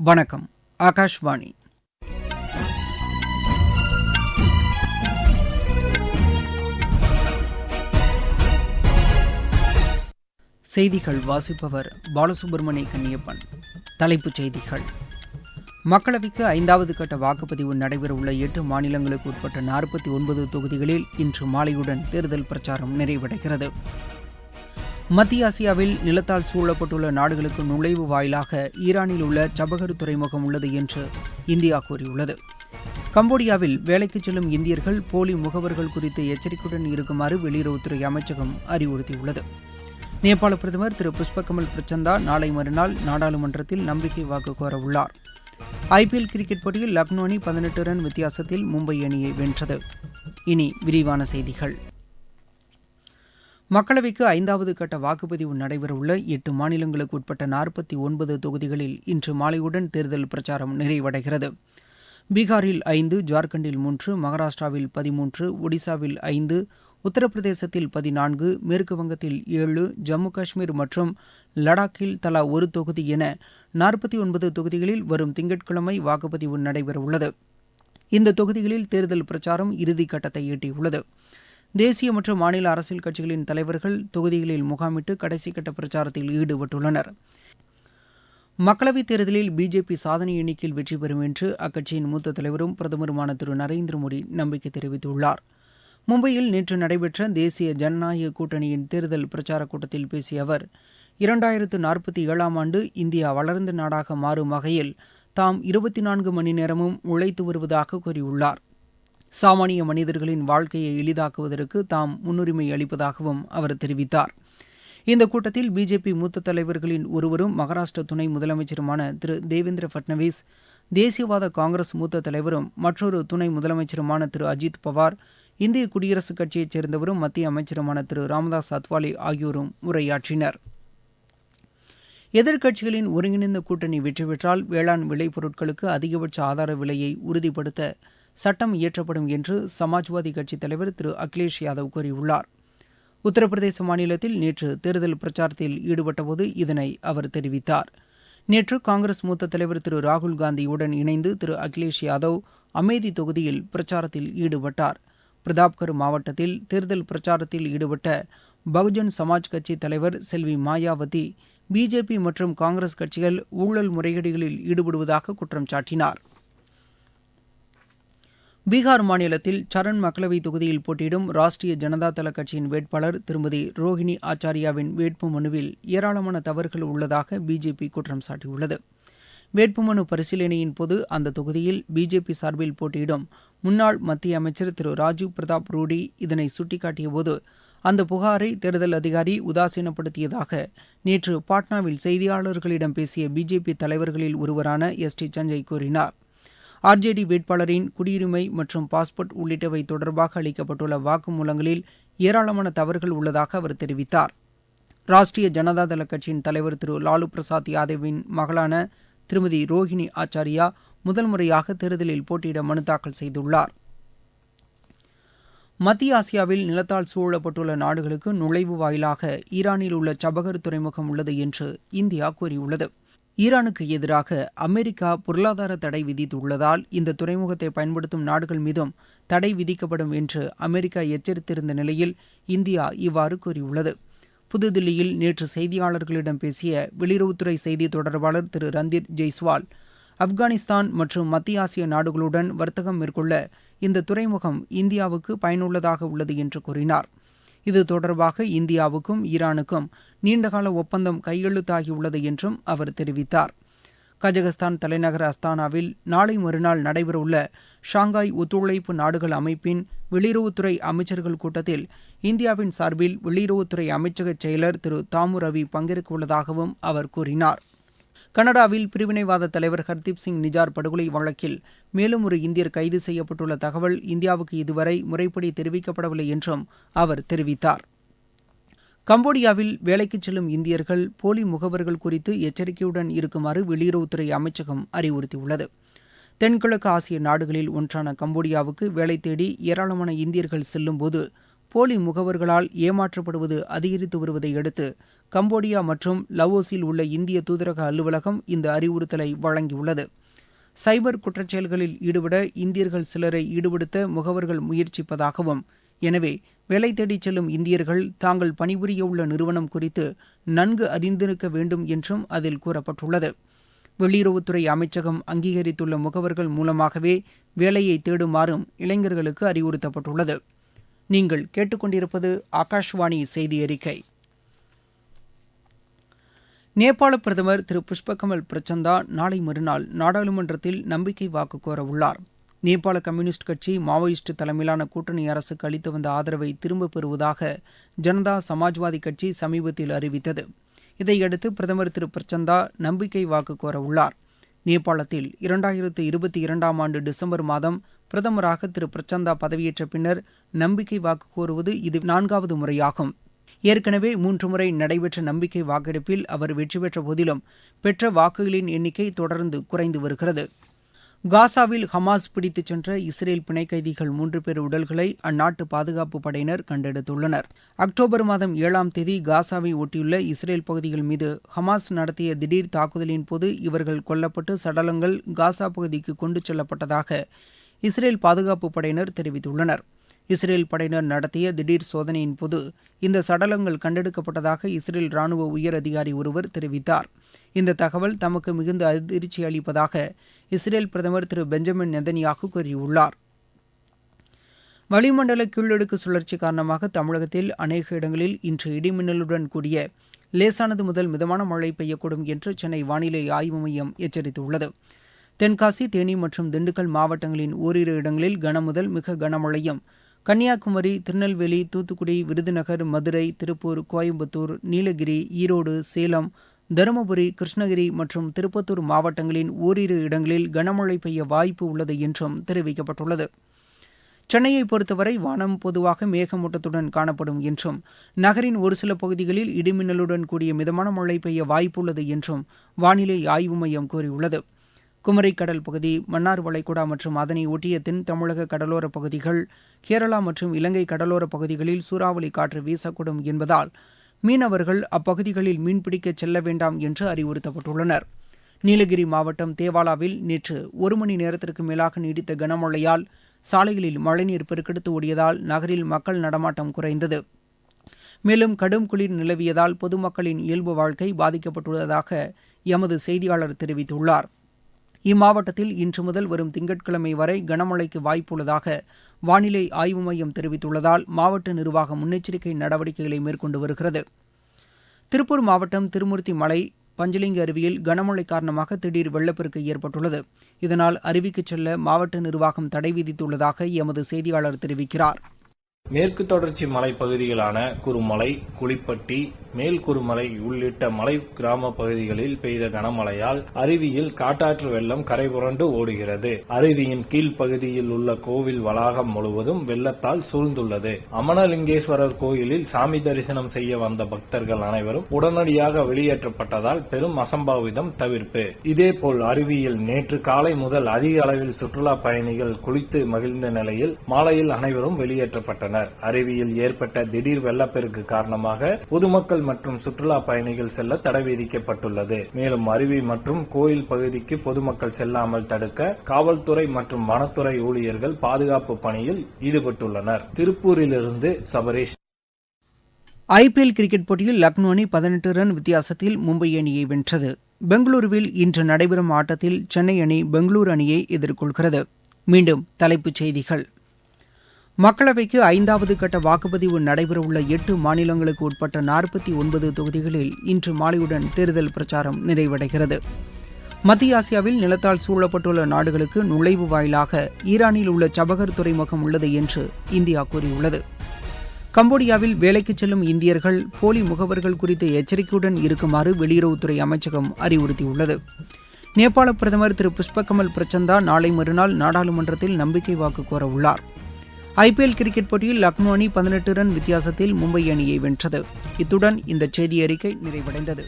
வணக்கம் ஆகாஷ்வாணி. செய்திகள் வாசிப்பவர் பாலசுப்ரமணிய கன்னியப்பன் தலைப்புச் செய்திகள். மக்களவைக்கு ஐந்தாவது கட்ட வாக்குப்பதிவு நடைபெறவுள்ள எட்டு மாநிலங்களுக்கு உட்பட்ட நாற்பத்தி ஒன்பது தொகுதிகளில் இன்று மாலையுடன் தேர்தல் பிரச்சாரம் நிறைவடைகிறது. மத்திய ஆசியாவில் நிலத்தால் சூழப்பட்டுள்ள நாடுகளுக்கு நுழைவு வாயிலாக ஈரானில் உள்ள சபகர் துறைமுகம் உள்ளது என்று இந்தியா கூறியுள்ளது. கம்போடியாவில் வேலைக்கு செல்லும் இந்தியர்கள் போலி முகவர்கள் குறித்து எச்சரிக்கையுடன் இருக்குமாறு வெளியுறவுத்துறை அமைச்சகம் அறிவுறுத்தியுள்ளது. நேபாள பிரதமர் திரு புஷ்பகமல் பிரச்சந்தா நாளை மறுநாள் நாடாளுமன்றத்தில் நம்பிக்கை வாக்கு கோரவுள்ளார். ஐபிஎல் கிரிக்கெட் போட்டியில் லக்னோ அணி பதினெட்டு ரன் வித்தியாசத்தில் மும்பை அணியை வென்றது. இனி விரிவான செய்திகள். மக்களவைக்கு ஐந்தாவது கட்ட வாக்குப்பதிவு நடைபெறவுள்ள எட்டு மாநிலங்களுக்கு உட்பட்ட நாற்பத்தி ஒன்பது தொகுதிகளில் இன்று மாலையுடன் தேர்தல் பிரச்சாரம் நிறைவடைகிறது. பீகாரில் ஐந்து ஜார்க்கண்டில் மூன்று மகாராஷ்டிராவில் பதிமூன்று ஒடிசாவில் ஐந்து உத்தரப்பிரதேசத்தில் பதினான்கு மேற்கு வங்கத்தில் ஏழு ஜம்மு காஷ்மீர் மற்றும் லடாக்கில் தலா ஒரு தொகுதி என நாற்பத்தி ஒன்பது தொகுதிகளில் வரும் திங்கட்கிழமை வாக்குப்பதிவு நடைபெறவுள்ளது. இந்த தொகுதிகளில் தேர்தல் பிரச்சாரம் இறுதிக்கட்டத்தை எட்டியுள்ளது. தேசிய மற்றும் மாநில அரசியல் கட்சிகளின் தலைவர்கள் தொகுதிகளில் முகாமிட்டு கடைசி கட்ட பிரச்சாரத்தில் ஈடுபட்டுள்ளனர். மக்களவைத் தேர்தலில் பிஜேபி சாதனை எண்ணிக்கையில் வெற்றி பெறும் என்று அக்கட்சியின் மூத்த தலைவரும் பிரதமருமான திரு. நரேந்திர மோடி நம்பிக்கை தெரிவித்துள்ளார். மும்பையில் நேற்று நடைபெற்ற தேசிய ஜனநாயக கூட்டணியின் தேர்தல் பிரச்சாரக் கூட்டத்தில் பேசிய அவர் இரண்டாயிரத்து நாற்பத்தி ஏழாம் ஆண்டு இந்தியா வளர்ந்த நாடாக மாறும் வகையில் தாம் இருபத்தி நான்கு மணி நேரமும் உழைத்து வருவதாக கூறியுள்ளார். சாமானிய மனிதர்களின் வாழ்க்கையை எளிதாக்குவதற்கு தாம் முன்னுரிமை அளிப்பதாகவும் அவர் தெரிவித்தார். இந்த கூட்டத்தில் பிஜேபி மூத்த தலைவர்களின் ஒருவரும் மகாராஷ்டிர துணை முதலமைச்சருமான திரு தேவேந்திர பட்னவிஸ் தேசியவாத காங்கிரஸ் மூத்த தலைவரும் மற்றொரு துணை முதலமைச்சருமான திரு அஜித் பவார் இந்திய குடியரசுக் கட்சியைச் சேர்ந்தவரும் மத்திய அமைச்சருமான திரு ராமதாஸ் அத்வாலே ஆகியோரும் உரையாற்றினர். எதிர்க்கட்சிகளின் ஒருங்கிணைந்த கூட்டணி வெற்றி பெற்றால் வேளாண் விளைபொருட்களுக்கு அதிகபட்ச ஆதார விலையை உறுதிப்படுத்த சட்டம் இயற்றப்படும் என்று சமாஜ்வாதி கட்சித் தலைவர் திரு அகிலேஷ் யாதவ் கூறியுள்ளார். உத்தரப்பிரதேச மாநிலத்தில் நேற்று தேர்தல் பிரச்சாரத்தில் ஈடுபட்டபோது இதனை அவர் தெரிவித்தார். நேற்று காங்கிரஸ் மூத்த தலைவர் திரு ராகுல் காந்தியுடன் இணைந்து திரு அகிலேஷ் யாதவ் அமேதி தொகுதியில் பிரச்சாரத்தில் ஈடுபட்டார். பிரதாப்கர் மாவட்டத்தில் தேர்தல் பிரச்சாரத்தில் ஈடுபட்ட பகுஜன் சமாஜ் கட்சி தலைவர் செல்வி மாயாவதி பிஜேபி மற்றும் காங்கிரஸ் கட்சிகள் ஊழல் முறைகேடுகளில் ஈடுபடுவதாக குற்றம் சாட்டினார். பீகார் மாநிலத்தில் சரண் மக்களவை தொகுதியில் போட்டியிடும் ராஷ்டிரிய ஜனதா தள கட்சியின் வேட்பாளர் திருமதி ரோஹிணி ஆச்சாரியாவின் வேட்பு மனுவில் ஏராளமான தவறுகள் உள்ளதாக பிஜேபி குற்றம் சாட்டியுள்ளது. வேட்புமனு பரிசீலனையின் போது அந்த தொகுதியில் பிஜேபி சார்பில் போட்டியிடும் முன்னாள் மத்திய அமைச்சர் திரு ராஜீவ் பிரதாப் ரூடி இதனை சுட்டிக்காட்டியபோது அந்த புகாரை தேர்தல் அதிகாரி உதாசீனப்படுத்தியதாக நேற்று பாட்னாவில் செய்தியாளர்களிடம் பேசிய பிஜேபி தலைவர்களில் ஒருவரான எஸ் டி சஞ்சய் கூறினார். ஆர்ஜேடி வேட்பாளரின் குடியுரிமை மற்றும் பாஸ்போர்ட் உள்ளிட்டவை தொடர்பாக அளிக்கப்பட்டுள்ள வாக்குமூலங்களில் ஏராளமான தவறுகள் உள்ளதாக அவர் தெரிவித்தார். ராஷ்டிரிய ஜனதாதள கட்சியின் தலைவர் திரு லாலு பிரசாத் யாதவின் மகளான திருமதி ரோஹிணி ஆச்சாரியா முதல் முறையாக தேர்தலில் போட்டியிட மனு தாக்கல் செய்துள்ளார். மத்திய ஆசியாவில் நிலத்தால் சூழப்பட்டுள்ள நாடுகளுக்கு நுழைவு வாயிலாக ஈரானில் உள்ள சபகர் துறைமுகம் உள்ளது என்று இந்தியா கூறியுள்ளது. ஈரானுக்கு எதிராக அமெரிக்கா பொருளாதார தடை விதித்துள்ளதால் இந்த துறைமுகத்தை பயன்படுத்தும் நாடுகள் மீதும் தடை விதிக்கப்படும் என்று அமெரிக்கா எச்சரித்திருந்த நிலையில் இந்தியா இவ்வாறு கூறியுள்ளது. புதுதில்லியில் நேற்று செய்தியாளர்களிடம் பேசிய வெளியுறவுத்துறை செய்தி தொடர்பாளர் திரு ரந்தீர் ஜெய்ஸ்வால் ஆப்கானிஸ்தான் மற்றும் மத்திய ஆசிய நாடுகளுடன் வர்த்தகம் மேற்கொள்ள இந்த துறைமுகம் இந்தியாவுக்கு பயனுள்ளதாக உள்ளது என்று கூறினார். இது தொடர்பாக இந்தியாவுக்கும் ஈரானுக்கும் நீண்டகால ஒப்பந்தம் கையெழுத்தாகியுள்ளது என்றும் அவர் தெரிவித்தார். கஜகஸ்தான் தலைநகர் அஸ்தானாவில் நாளை மறுநாள் நடைபெறவுள்ள ஷாங்காய் ஒத்துழைப்பு நாடுகள் அமைப்பின் வெளியுறவுத்துறை அமைச்சர்கள் கூட்டத்தில் இந்தியாவின் சார்பில் வெளியுறவுத்துறை அமைச்சக செயலர் திரு தாமு ரவி பங்கேற்க உள்ளதாகவும் அவர் கூறினார். கனடாவில் பிரிவினைவாத தலைவர் ஹர்தீப் சிங் நிஜார் படுகொலை வழக்கில் மேலும் ஒரு இந்தியர் கைது செய்யப்பட்டுள்ள தகவல் இந்தியாவுக்கு இதுவரை முறைப்படி தெரிவிக்கப்படவில்லை என்றும் அவர் தெரிவித்தார். கம்போடியாவில் வேலைக்கு செல்லும் இந்தியர்கள் போலி முகவர்கள் குறித்து எச்சரிக்கையுடன் இருக்குமாறு வெளியுறவுத்துறை அமைச்சகம் அறிவுறுத்தியுள்ளது. தென்கிழக்கு ஆசிய நாடுகளில் ஒன்றான கம்போடியாவுக்கு வேலை தேடி ஏராளமான இந்தியர்கள் செல்லும்போது போலி முகவர்களால் ஏமாற்றப்படுவது அதிகரித்து வருவதை அடுத்து கம்போடியா மற்றும் லவோஸில் உள்ள இந்திய தூதரக அலுவலகம் இந்த அறிவுறுத்தலை வழங்கியுள்ளது. சைபர் குற்றச்செயல்களில் ஈடுபட இந்தியர்கள் சிலரை ஈடுபடுத்த முகவர்கள் முயற்சிப்பதாகவும் எனவே வேலை தேடிச் செல்லும் இந்தியர்கள் தாங்கள் பணிபுரியவுள்ள நிறுவனம் குறித்து நன்கு அறிந்திருக்க வேண்டும் என்றும் அதில் கூறப்பட்டுள்ளது. வெளியுறவுத்துறை அமைச்சகம் அங்கீகரித்துள்ள முகவர்கள் மூலமாகவே வேலையை தேடுமாறும் இளைஞர்களுக்கு அறிவுறுத்தப்பட்டுள்ளது. நீங்கள் கேட்டுக்கொண்டிருப்பது ஆகாஷ்வாணி செய்தி அறிக்கை. நேபாள பிரதமர் திரு புஷ்பகமல் பிரச்சந்தா நாளை மறுநாள் நாடாளுமன்றத்தில் நம்பிக்கை வாக்கு கோரவுள்ளாா் நேபாள கம்யூனிஸ்ட் கட்சி மாவோயிஸ்ட் தலைமையிலான கூட்டணி அரசுக்கு அளித்து வந்த ஆதரவை திரும்பப் பெறுவதாக ஜனதா சமாஜ்வாதி கட்சி சமீபத்தில் அறிவித்தது. இதையடுத்து பிரதமர் திரு பிரச்சந்தா நம்பிக்கை வாக்கு கோரவுள்ளார். நேபாளத்தில் இரண்டாயிரத்து இருபத்தி இரண்டாம் ஆண்டு டிசம்பர் மாதம் பிரதமராக திரு பிரச்சந்தா பதவியேற்ற பின்னர் நம்பிக்கை வாக்கு கோருவது இது நான்காவது முறையாகும். ஏற்கனவே மூன்று முறை நடைபெற்ற நம்பிக்கை வாக்கெடுப்பில் அவர் வெற்றி பெற்ற போதிலும் பெற்ற வாக்குகளின் எண்ணிக்கை தொடர்ந்து குறைந்து வருகிறது. காசாவில் ஹமாஸ் பிடித்துச் சென்ற இஸ்ரேல் பிணை கைதிகள் மூன்று பேர் உடல்களை அந்நாட்டு பாதுகாப்பு படையினர் கண்டெடுத்துள்ளனர். அக்டோபர் மாதம் ஏழாம் தேதி காசாவை ஒட்டியுள்ள இஸ்ரேல் பகுதிகள் மீது ஹமாஸ் நடத்திய திடீர் தாக்குதலின் போது இவர்கள் கொல்லப்பட்டு சடலங்கள் காசா பகுதிக்கு கொண்டு செல்லப்பட்டதாக இஸ்ரேல் பாதுகாப்பு படையினர் தெரிவித்துள்ளனர். இஸ்ரேல் படையினர் நடத்திய திடீர் சோதனையின் போது இந்த சடலங்கள் கண்டெடுக்கப்பட்டதாக இஸ்ரேல் ராணுவ உயர் அதிகாரி ஒருவர் தெரிவித்தார். இந்த தகவல் தமக்கு மிகுந்த அதிர்ச்சி அளிப்பதாக இஸ்ரேல் பிரதமர் திரு பெஞ்சமின் நெதன்யாகு கூறியுள்ளார். வளிமண்டல கீழடுக்கு சுழற்சி காரணமாக தமிழகத்தில் அநேக இடங்களில் இன்று இடிமின்னலுடன் கூடிய லேசானது முதல் மிதமான மழை பெய்யக்கூடும் என்று சென்னை வானிலை ஆய்வு மையம் எச்சரித்துள்ளது. தென்காசி தேனி மற்றும் திண்டுக்கல் மாவட்டங்களின் ஓரிரு இடங்களில் கனமுதல் மிக கனமழையும் கன்னியாகுமரி திருநெல்வேலி தூத்துக்குடி விருதுநகர் மதுரை திருப்பூர் கோயம்புத்தூர் நீலகிரி ஈரோடு சேலம் தருமபுரி கிருஷ்ணகிரி மற்றும் திருப்பத்தூர் மாவட்டங்களின் ஓரிரு இடங்களில் கனமழை பெய்ய வாய்ப்பு உள்ளது என்றும் தெரிவிக்கப்பட்டுள்ளது. சென்னையை பொறுத்தவரை வானம் பொதுவாக மேகமூட்டத்துடன் காணப்படும் என்றும் நகரின் ஒரு சில பகுதிகளில் இடிமின்னலுடன் கூடிய மிதமான மழை பெய்ய வாய்ப்புள்ளது என்றும் வானிலை ஆய்வு மையம் கூறியுள்ளது. குமரிக்கடல் பகுதி மன்னார் வளைகுடா மற்றும் அதனை ஒட்டிய தென் தமிழக கடலோர பகுதிகள் கேரளா மற்றும் இலங்கை கடலோர பகுதிகளில் சூறாவளி காற்று வீசக்கூடும் என்பதால் மீனவர்கள் அப்பகுதிகளில் மீன்பிடிக்க செல்ல வேண்டாம் என்று அறிவுறுத்தப்பட்டுள்ளனர். நீலகிரி மாவட்டம் தேவாலாவில் நேற்று ஒரு மணி நேரத்திற்கு மேலாக நீடித்த கனமழையால் சாலைகளில் மழைநீர் பெருக்கெடுத்து ஓடியதால் நகரில் மக்கள் நடமாட்டம் குறைந்தது. மேலும் கடும் குளிர் நிலவியதால் பொதுமக்களின் இயல்பு வாழ்க்கை பாதிக்கப்பட்டுள்ளதாக எமது செய்தியாளர் தெரிவித்துள்ளார். இம்மாவட்டத்தில் இன்று முதல் வரும் திங்கட்கிழமை வரை கனமழைக்கு வாய்ப்புள்ளதாக வானிலை ஆய்வு மையம் தெரிவித்துள்ளதால் மாவட்ட நிர்வாகம் முன்னெச்சரிக்கை நடவடிக்கைகளை மேற்கொண்டு வருகிறது. திருப்பூர் மாவட்டம் திருமூர்த்தி மலை பஞ்சலிங்க அருவியில் கனமழை காரணமாக திடீர் வெள்ளப்பெருக்கு ஏற்பட்டுள்ளது. இதனால் அருவிக்கு செல்ல மாவட்ட நிர்வாகம் தடை விதித்துள்ளதாக எமது செய்தியாளர் தெரிவிக்கிறார். மேற்கு தொடர்ச்சி மலைப்பகுதிகளான குருமலை குளிப்பட்டி மேல் குருமலை உள்ளிட்ட மலை கிராம பகுதிகளில் பெய்த கனமழையால் அருவியில் காட்டாற்று வெள்ளம் கரைபுரண்டு ஓடுகிறது. அருவியின் கீழ்ப்பகுதியில் உள்ள கோவில் வளாகம் முழுவதும் வெள்ளத்தால் சூழ்ந்துள்ளது. அமனலிங்கேஸ்வரர் கோயிலில் சாமி தரிசனம் செய்ய வந்த பக்தர்கள் அனைவரும் உடனடியாக வெளியேற்றப்பட்டதால் பெரும் அசம்பாவிதம் தவிர்ப்பு. இதேபோல் அருவியில் நேற்று காலை முதல் அதிக அளவில் சுற்றுலா பயணிகள் குளித்து மகிழ்ந்த நிலையில் மாலையில் அனைவரும் வெளியேற்றப்பட்டனர். அருவியில் ஏற்பட்ட திடீர் வெள்ளப்பெருக்கு காரணமாக பொதுமக்கள் மற்றும் சுற்றுலா பயணிகள் செல்ல தடை விதிக்கப்பட்டுள்ளது. மேலும் அருவி மற்றும் கோயில் பகுதிக்கு பொதுமக்கள் செல்லாமல் தடுக்க காவல்துறை மற்றும் வனத்துறை ஊழியர்கள் பாதுகாப்பு பணியில் ஈடுபட்டுள்ளனர். திருப்பூரிலிருந்து சபரேஷ். ஐபிஎல் கிரிக்கெட் போட்டியில் லக்னோ அணி பதினெட்டு ரன் வித்தியாசத்தில் மும்பை அணியை வென்றது. பெங்களூருவில் இன்று நடைபெறும் ஆட்டத்தில் சென்னை அணி பெங்களூரு அணியை எதிர்கொள்கிறது. மீண்டும் தலைப்புச் செய்திகள். மக்களவைக்கு ஐந்தாவது கட்ட வாக்குப்பதிவு நடைபெறவுள்ள எட்டு மாநிலங்களுக்கு உட்பட்ட நாற்பத்தி ஒன்பது தொகுதிகளில் இன்று மாலையுடன் தேர்தல் பிரச்சாரம் நிறைவடைகிறது. மத்திய ஆசியாவில் நிலத்தால் சூழப்பட்டுள்ள நாடுகளுக்கு நுழைவு வாயிலாக ஈரானில் உள்ள சபகர் துறைமுகம் உள்ளது என்று இந்தியா கூறியுள்ளது. கம்போடியாவில் வேலைக்கு செல்லும் இந்தியர்கள் போலி முகவர்கள் குறித்த எச்சரிக்கையுடன் இருக்குமாறு வெளியுறவுத்துறை அமைச்சகம் அறிவுறுத்தியுள்ளது. நேபாள பிரதமர் திரு புஷ்பகமல் பிரச்சந்தா நாளை மறுநாள் நாடாளுமன்றத்தில் நம்பிக்கை வாக்கு கோரவுள்ளாா் ஐபிஎல் கிரிக்கெட் போட்டியில் லக்னோ அணி பதினெட்டு ரன் வித்தியாசத்தில் மும்பை அணியை வென்றது. இத்துடன் இந்த செய்தி அறிக்கை நிறைவடைந்தது.